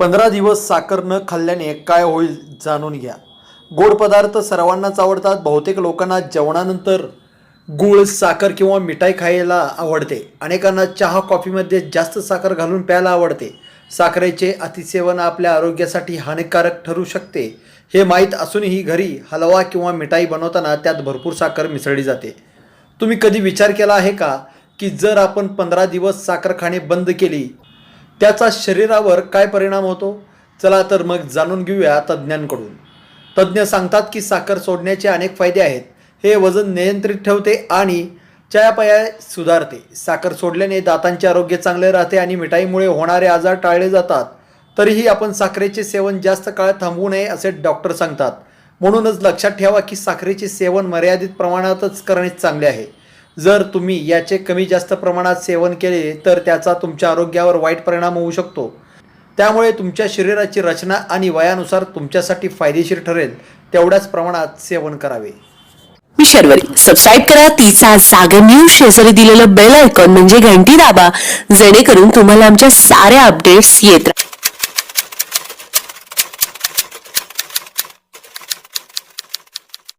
पंधरा दिवस साखर न खाल्ल्याने काय होईल जाणून घ्या. गोड पदार्थ सर्वांनाच आवडतात बहुतेक लोकांना जेवणानंतर गूळ साखर किंवा मिठाई खायला आवडते. अनेकांना चहा कॉफीमध्ये जास्त साखर घालून प्यायला आवडते. साखरेचे अतिसेवन आपल्या आरोग्यासाठी हानिकारक ठरू शकते. हे माहीत असूनही घरी हलवा किंवा मिठाई बनवताना त्यात भरपूर साखर मिसळली जाते. तुम्ही कधी विचार केला आहे का की जर आपण पंधरा दिवस साखर खाणे बंद केली त्याचा शरीरावर काय परिणाम होतो? चला तर मग जाणून घेऊया तज्ज्ञांकडून. तज्ज्ञ सांगतात की साखर सोडण्याचे अनेक फायदे आहेत. हे वजन नियंत्रित ठेवते आणि चयापया सुधारते. साखर सोडल्याने दातांचे आरोग्य चांगले राहते आणि मिठाईमुळे होणारे आजार टाळले जातात. तरीही आपण साखरेचे सेवन जास्त काळ थांबवू नये असे डॉक्टर सांगतात. म्हणूनच लक्षात ठेवा की साखरेचे सेवन मर्यादित प्रमाणातच करणे चांगले आहे. जर तुम्ही याचे कमी जास्त प्रमाणात सेवन केले तर त्याचा तुमच्या आरोग्यावर वाईट परिणाम होऊ शकतो. त्यामुळे तुमच्या शरीराची रचना आणि वयानुसार तुमच्यासाठी फायदेशीर ठरेल तेवढ्याच प्रमाणात सेवन करावे. मी शर्वरी. सबस्क्राईब करा तिचा जागर न्यूज शेजारी दिलेलं बेल आयकॉन म्हणजे घंटी दाबा जेणेकरून तुम्हाला आमच्या साऱ्या अपडेट्स येत